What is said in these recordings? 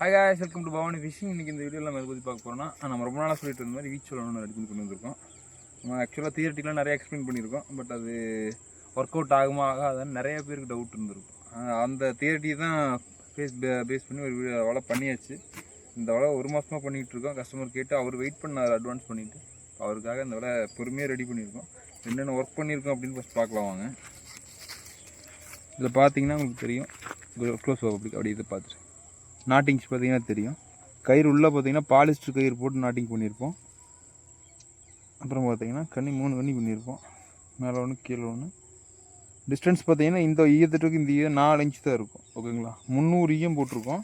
Hi welcome to Bhavani fishing இன்றைக்கி இந்த வீடியோவில் நம்ம எதை பற்றி பார்க்க போகிறோம்னா நம்ம ரொம்ப நாளாக சொல்லிட்டு இருந்த மாதிரி வீச் சொல்லணும்னு ரெடி பண்ணி கொண்டு நம்ம ஆக்சுவலாக தியரட்டிக்கெலாம் நிறைய எக்ஸ்பிளைன் பண்ணியிருக்கோம் பட் அது ஒர்க் அவுட் ஆகுமா ஆகாதான்னு நிறைய பேருக்கு டவுட் இருந்திருக்கும். அந்த தியரட்டி தான் பேஸ் பேஸ் பண்ணி ஒரு வீடியோ வலை பண்ணியாச்சு. இந்த வலை ஒரு மாதமாக பண்ணிகிட்டு இருக்கோம். கஸ்டமர் கேட்டு அவர் வெயிட் பண்ணார் அட்வான்ஸ் பண்ணிவிட்டு அவருக்காக இந்த வலை பொறுமையாக ரெடி பண்ணியிருக்கோம். என்னென்ன ஒர்க் பண்ணியிருக்கோம் அப்படின்னு ஃபஸ்ட் பார்க்கலாம் வாங்க. இதில் பார்த்தீங்கன்னா உங்களுக்கு தெரியும். க்ளோஸ் அப்படி அப்படி இதை பார்த்துட்டு. நாட்டிங்ஸ் பார்த்திங்கன்னா தெரியும். கயிறு உள்ளே பார்த்தீங்கன்னா பாலிஸ்டர் கயிறு போட்டு நாட்டிங் பண்ணியிருப்போம். அப்புறம் பார்த்திங்கன்னா கண்ணி மூணு கண்ணி பண்ணியிருப்போம். மேலே ஒன்று கீழே ஒன்று டிஸ்டன்ஸ் பார்த்திங்கன்னா இந்த ஈயத்துக்கு இந்த ஈயம் நாலு இன்ச் தான் இருக்கும். ஓகேங்களா? முந்நூறு ஈயம் போட்டிருக்கோம்.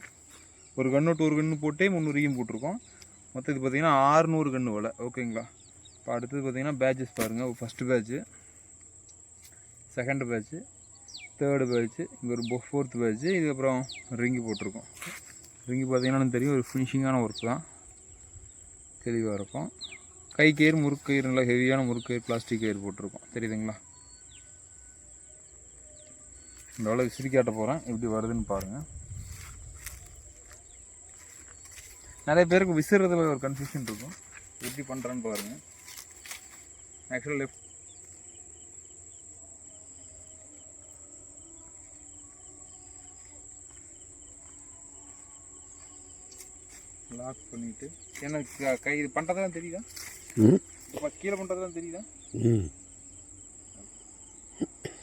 ஒரு கண்ணோட்டு ஒரு கன்று போட்டே முந்நூறு ஈயம் போட்டிருக்கோம். மொத்தம் இது பார்த்தீங்கன்னா ஆறுநூறு கன்று வலை. ஓகேங்களா? இப்போ அடுத்தது பார்த்திங்கன்னா பேட்சஸ் பாருங்கள் first batch second batch third batch இங்கே ஒரு ஃபோர்த் பேட்ச்சு இதுக்கப்புறம் ரிங்கி போட்டிருக்கோம். ரிங்கி பார்த்தீங்கன்னா தெரியும் ஒரு ஃபினிஷிங்கான ஒர்க் தான். தெளிவாக இருக்கும். கை கயிறு முறுக்கயிறு நல்லா ஹெவியான முறுக்கயிறு பிளாஸ்டிக் கயிறு போட்டிருக்கோம். தெரியுதுங்களா? இந்த அளவுக்கு விசிறி காட்ட போகிறேன் எப்படி வருதுன்னு பாருங்கள் நிறைய பேருக்கு விசிறதுல ஒரு கன்ஃபியூஷன் இருக்கும். எப்படி பண்ணுறான்னு பாருங்கள் ஆக்சுவலாக லெஃப்ட் லாக் பண்ணிட்டு. எனக்கு க- இது பண்ணுறதெல்லாம் தெரியுதா? இப்போ கீழே பண்ணுறதெல்லாம் தெரியுதா?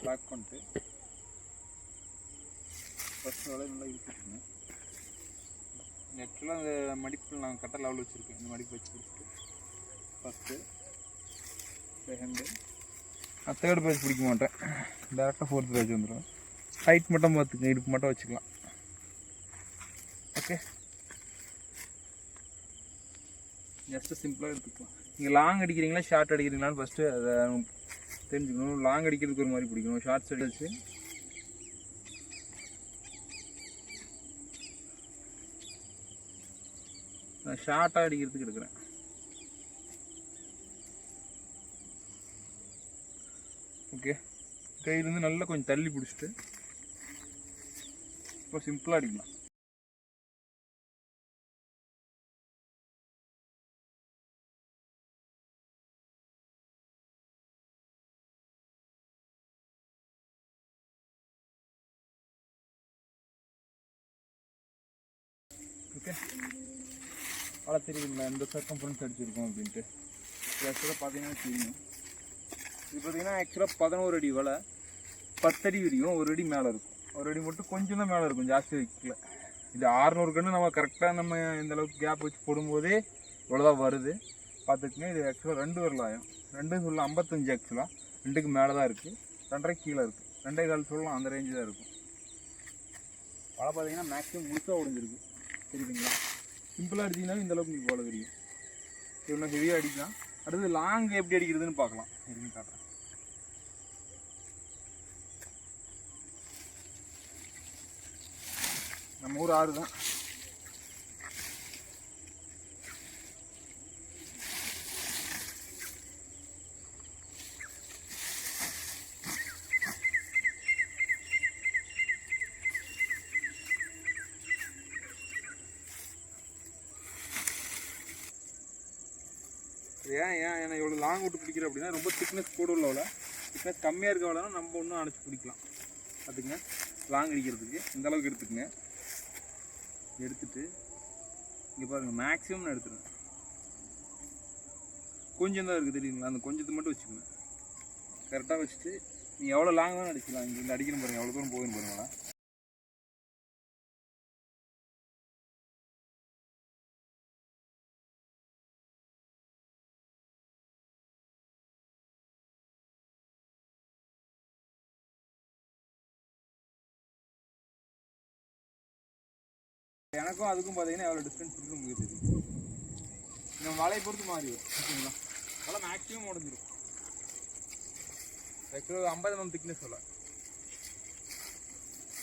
லாக் பண்ணிட்டு. ஃபஸ்ட்டு வலை நல்லா இழுத்துட்டுங்க. ஆக்சுவலாக அந்த மடிப்பு நான் கட்ட லெவல் வச்சுருக்கேன். இந்த மடிப்பு வச்சு கொடுத்துட்டு. ஃபஸ்ட்டு செகண்டு நான் தேர்ட் பேஜ் பிடிக்க மாட்டேன். டேரெக்டாக ஃபோர்த் பேஜ் வந்துடும் ஹைட் மட்டும் பார்த்துங்க இடுப்பு மட்டும் வச்சுக்கலாம். ஓகே ஜஸ்ட்டு சிம்பிளாக எடுத்துக்கலாம். நீங்கள் லாங் அடிக்கிறீங்களா ஷார்ட் அடிக்கிறீங்களான்னு ஃபஸ்ட்டு அதை தெரிஞ்சுக்கணும். லாங் அடிக்கிறதுக்கு ஒரு மாதிரி பிடிக்கணும் ஷார்ட்ஸ் அடிச்சு நான் ஷார்ட்டாக அடிக்கிறதுக்கு எடுக்கிறேன். ஓகே கையிலேருந்து நல்லா கொஞ்சம் தள்ளி பிடிச்சிட்டு இப்போ சிம்பிளாக அடிக்கலாம். ஓகே. வலை தெரியுதுங்களா இந்த சர்க்கம்ஃபரன்ஸ் அடிச்சிருக்கோம் அப்படின்ட்டு. ஆக்சுவலாக பார்த்தீங்கன்னா தெரியும். இது பார்த்தீங்கன்னா ஆக்சுவலாக பதினோரு அடி வலை பத்தடி வரையும் ஒரு அடி மேலே இருக்கும். ஒரு அடி மட்டும் கொஞ்சம் தான் மேலே இருக்கும் ஜாஸ்தி வைக்கல. இது ஆறுநூறு கன்று நம்ம கரெக்டாக நம்ம இந்த அளவுக்கு கேப் வச்சு போடும்போதே இவ்வளோதான் வருது. பார்த்துக்குங்க இது ஆக்சுவலாக ரெண்டு வரலாயம். ரெண்டு சொல்லலாம் ஐம்பத்தஞ்சு ஆக்சுவலாக ரெண்டுக்கு மேலே தான் இருக்குது ரெண்டரை கீழே இருக்குது ரெண்டே கால் சொல்லலாம் அந்த ரேஞ்சு தான் இருக்கும். வலை பார்த்தீங்கன்னா மேக்ஸிமம் முழுசாக உடைஞ்சிருக்கு. தெரியுதுங்களா? சிம்பிளாக அடிச்சிங்கன்னா இந்த அளவுக்கு நீங்கள் போல தெரியும். இது இன்னும் ஹெவியாக அடிக்கலாம். அடுத்து லாங் எப்படி அடிக்கிறதுன்னு பார்க்கலாம். எப்படின்னு காட்டுறேன் நம்ம ஊர் ஆறு தான் ஏன் ஏன் ஏன்னா இவ்வளோ லாங் விட்டு பிடிக்கிற அப்படின்னா ரொம்ப திக்னஸ் கூட உள்ளவள திக்னஸ் கம்மியாக இருக்கவளனா நம்ம ஒன்றும் அணைச்சி பிடிக்கலாம். பார்த்துங்க லாங் அடிக்கிறதுக்கு இந்த அளவுக்கு எடுத்துக்கங்க. எடுத்துட்டு இங்கே பாருங்கள் மேக்ஸிமம் நான் எடுத்துருவேன் கொஞ்சம் தான் இருக்குது தெரியுங்களா? அந்த கொஞ்சத்தை மட்டும் வச்சுக்கோங்க. கரெக்டாக வச்சுட்டு நீ எவ்வளோ லாங் வேணும் அடிக்கலாம் இங்கே இந்த அடிக்கணும் பாருங்கள் எவ்வளோ தூரம் போகணும் பாருங்களா எனக்கும் அதுக்கும் பார்த்தீங்கன்னா எவ்வளோ டிஸ்டன்ஸ் இருக்குன்னு உங்களுக்கு தெரியும். நம்ம மலையை பொறுத்து மாறி ஓகேங்களா மலை மேக்ஸிமம் உடஞ்சிரும். ஆக்சுவலாக ஐம்பது எம்எம் திக்னஸ் வலை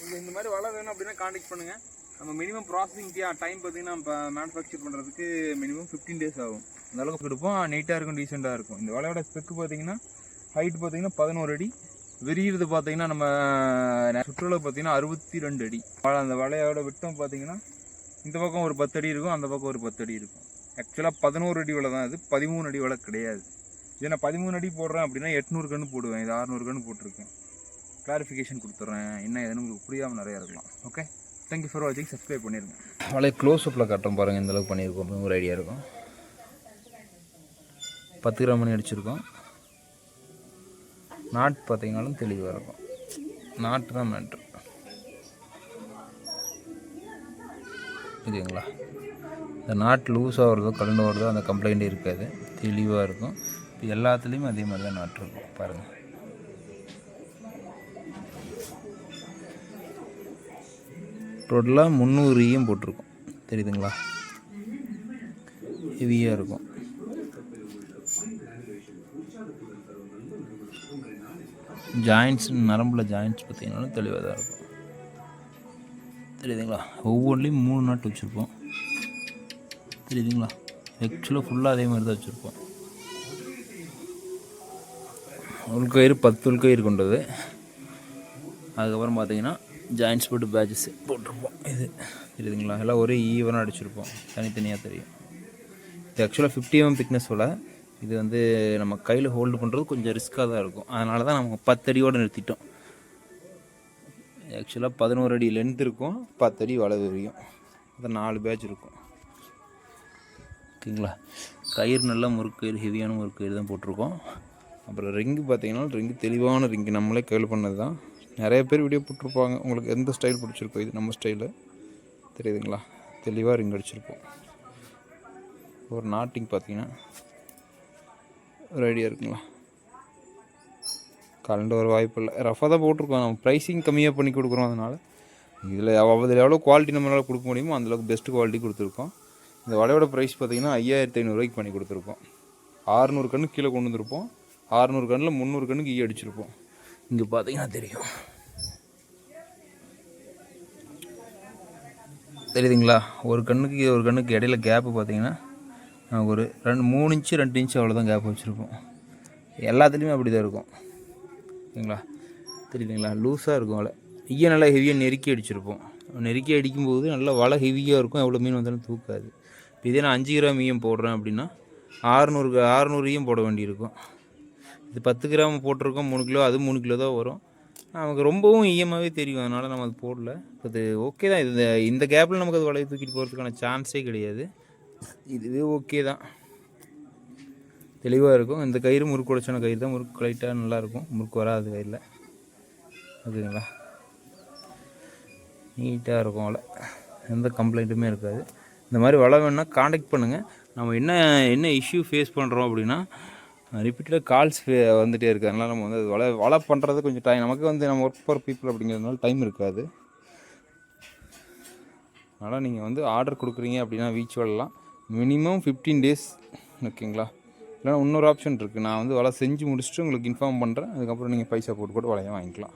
உங்களுக்கு இந்த மாதிரி வலை வேணும் அப்படின்னா காண்டாக்ட் பண்ணுங்கள் நம்ம மினிமம் ப்ராசஸிங் டைம் பார்த்தீங்கன்னா இப்போ மேனுஃபேக்சர் பண்ணுறதுக்கு மினிமம் ஃபிஃப்டீன் டேஸ் ஆகும். அந்த அளவுக்கு எடுப்போம். நீட்டாக இருக்கும் டீசெண்டாக இருக்கும். இந்த வலையோட ஸ்பெக்கு பார்த்தீங்கன்னா ஹைட் பார்த்தீங்கன்னா பதினோரு அடி. விரிகிறது பார்த்தீங்கன்னா நம்ம சுற்றுலா பார்த்தீங்கன்னா அறுபத்தி ரெண்டு அடி. அந்த வலையோட விட்டம் பார்த்தீங்கன்னா இந்த பக்கம் ஒரு பத்து அடி இருக்கும் அந்த பக்கம் ஒரு பத்து அடி இருக்கும் ஆக்சுவலாக பதினோரு அடி வலை தான் இது பதிமூணு அடி வலை கிடையாது. இதை நான் பதிமூணு அடி போடுறேன் அப்படின்னா எட்நூறு கன்று போடுவேன் இது அறுநூறு கன்று போட்டிருக்கேன். கிளாரிஃபிகேஷன் கொடுத்துட்றேன் என்ன ஏதுன்னு உங்களுக்கு புரியாமல் நிறையா இருக்கலாம். ஓகே தேங்க்யூ ஃபார் வாட்சிங் சப்ஸ்கிரைப் பண்ணிடுங்க வலை க்ளோஸ் அப்பில் கட்டம் பாருங்கள் இந்தளவுக்கு பண்ணியிருக்கோம். அப்படின்னு ஒரு ஐடியா இருக்கும். பத்து கிராம் மணி அடிச்சிருக்கோம். நாட் பார்த்தீங்கனாலும் தெளிவாக இருக்கும். நாட்டு தான் மேட்ரு புரியுதுங்களா? இந்த நாட் லூஸ் ஆகிறதோ கலந்து வருதோ அந்த கம்ப்ளைண்ட் இருக்காது. தெளிவாக இருக்கும். இப்போ எல்லாத்துலேயுமே அதே மாதிரி தான் நாட்டு இருக்கும். பாருங்கள் டோட்டலாக முந்நூறு ஈயம் போட்டிருக்கோம். தெரியுதுங்களா? ஹெவியாக இருக்கும். ஜாயின்ட்ஸ் நரம்பில் ஜாயின்ட்ஸ் பார்த்தீங்கன்னாலும் தெளிவாக தான் இருக்கும். தெரியுதுங்களா? ஒவ்வொன்றிலையும் மூணு நாட்டு வச்சுருப்போம். தெரியுதுங்களா? ஆக்சுவலாக ஃபுல்லாக அதே மாதிரி தான் வச்சுருப்போம். உள்கயிறு பத்து உள்கயிறு கொண்டது. அதுக்கப்புறம் பார்த்தீங்கன்னா ஜாயின்ட்ஸ் போட்டு பேட்சஸ் போட்டிருப்போம். இது தெரியுதுங்களா? எல்லாம் ஒரே ஈவனாக அடிச்சிருப்போம். தனித்தனியாக தெரியும். இது ஆக்சுவலாக ஃபிஃப்டி எம் திக்னஸோட இது வந்து நம்ம கையில் ஹோல்டு பண்ணுறது கொஞ்சம் ரிஸ்க்காக தான் இருக்கும். அதனால தான் நம்ம பத்தடியோடு நிறுத்திட்டோம். ஆக்சுவலாக பதினோரு அடி லென்த் இருக்கும் பத்து அடி வளவு வரையும். அது நாலு பேட்ச் இருக்கும். ஓகேங்களா? கயிறு நல்லா முறுக்கயிறு ஹெவியான முறுக்கயிறு தான் போட்டிருக்கோம். அப்புறம் ரிங்கு பார்த்தீங்கன்னா ரிங்கு தெளிவான ரிங்கு நம்மளே கையில் பண்ணது தான் நிறைய பேர் வீடியோ போட்டிருப்பாங்க. உங்களுக்கு எந்த ஸ்டைல் பிடிச்சிருக்கோ இது நம்ம ஸ்டைலு தெரியுதுங்களா? தெளிவாக ரிங் அடிச்சிருப்போம். ஒரு நாட்டிங் பார்த்தீங்கன்னா ஒரு ஐடியா இருக்குங்களா? கரண்ட் வர வாய்ப்பு இல்லை. ரஃபாக தான் போட்டிருக்கோம். நம்ம ப்ரைஸிங் கம்மியாக பண்ணி கொடுக்குறோம் அதனால். இதில் அதில் எவ்வளோ குவாலிட்டி நம்மளால் கொடுக்க முடியுமோ அந்தளவுக்கு பெஸ்ட் குவாலிட்டி கொடுத்துருக்கோம். இந்த வலையோட ப்ரைஸ் பார்த்தீங்கன்னா ஐயாயிரத்தி ஐநூறுரூவாய்க்கு பண்ணி கொடுத்துருக்கோம். ஆறுநூறு கண்ணு கீழே கொண்டு வந்திருப்போம். ஆறுநூறு கண்ணில் முந்நூறு கண்ணுக்கு ஈ அடிச்சிருப்போம். இங்கே பார்த்தீங்கன்னா தெரியும். தெரியுதுங்களா? ஒரு கண்ணுக்கு ஒரு கண்ணுக்கு இடையில கேப்பு பார்த்தீங்கன்னா ஒரு ரெண்டு மூணு இன்ச்சு ரெண்டு இன்ச்சு அவ்வளோதான் கேப் வச்சுருப்போம். எல்லாத்துலேயுமே அப்படி தான் இருக்கும். ஓகேங்களா தெரியுதுங்களா? லூஸாக இருக்கும் வலை ஈய நல்லா ஹெவியாக நெருக்கி அடிச்சிருப்போம். நெருக்கி அடிக்கும்போது நல்லா வலை ஹெவியாக இருக்கும். எவ்வளோ மீன் வந்தாலும் தூக்காது. இப்போ இதே நான் அஞ்சு கிராம் ஈயம் போடுறேன் அப்படின்னா ஆறுநூறு ஆறுநூறு ஈயம் போட வேண்டியிருக்கும். இது பத்து கிராம் போட்டிருக்கோம் மூணு கிலோ அது மூணு கிலோ தான் வரும். நமக்கு ரொம்பவும் ஈயமாகவே தெரியும். அதனால் நம்ம அது போடல. அது ஓகே தான். இது இந்த கேப்பில் நமக்கு அது வலையை தூக்கிட்டு போகிறதுக்கான சான்ஸே கிடையாது. இதுவே ஓகே தான். தெளிவாக இருக்கும். இந்த கயிறு முறுக்கு உடைச்சான கயிறு தான் முறுக்கு லைட்டாக நல்லாயிருக்கும் முறுக்கு வராது கயிறில் ஓகேங்களா நீட்டாக இருக்கும் வலை எந்த கம்ப்ளைண்ட்டுமே இருக்காது. இந்த மாதிரி வலை வேணால் காண்டாக்ட் பண்ணுங்கள் நம்ம என்ன என்ன இஷ்யூ ஃபேஸ் பண்ணுறோம் அப்படின்னா ரிப்பீட்டடாக கால்ஸ் வந்துகிட்டே இருக்குது அதனால் நம்ம வந்து வலை வலை பண்ணுறது கொஞ்சம் டைம் நமக்கு வந்து நம்ம ஒர்க் ஃபார் பீப்புள் அப்படிங்கிறதுனால டைம் இருக்காது. அதனால் நீங்கள் வந்து ஆர்டர் கொடுக்குறீங்க அப்படின்னா வீச் வலைலாம் மினிமம் ஃபிஃப்டீன் டேஸ் ஓகேங்களா? இல்லைனா இன்னொரு ஆப்ஷன் இருக்குது நான் வந்து வலை செஞ்சு முடிச்சுட்டு உங்களுக்கு இன்ஃபார்ம் பண்ணுறேன் அதுக்கப்புறம் நீங்கள் பைசா போட்டு கூட வலையை வாங்கிக்கலாம்.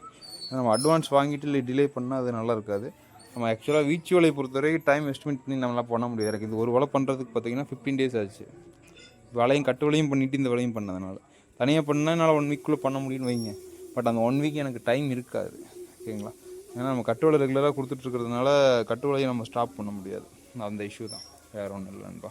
நம்ம அட்வான்ஸ் வாங்கிட்டு இல்லை டிலே பண்ணால் அது நல்லா இருக்காது. நம்ம ஆக்சுவலாக வீச்சு வலையை பொறுத்தவரைக்கும் டைம் எஸ்டிமேட் பண்ணி நம்மளால் பண்ண முடியாது. எனக்கு இது ஒரு வலை பண்ணுறதுக்கு பார்த்தீங்கன்னா ஃபிஃப்டீன் டேஸ் ஆச்சு. வலையும் கட்டு வலையும் பண்ணிவிட்டு இந்த வலையும் பண்ணதுனால. தனியாக பண்ணால் என்னால் ஒன் வீக்குள்ளே பண்ண முடியும்னு வைங்க. பட் அந்த ஒன் வீக் எனக்கு டைம் இருக்காது. ஓகேங்களா ஏன்னா நம்ம கட்டு வலை ரெகுலராக கொடுத்துட்ருக்கிறதுனால கட்டு வலையை நம்ம ஸ்டாப் பண்ண முடியாது. அந்த இஷ்யூ தான். வேறு ஒன்றும் இல்லைன்பா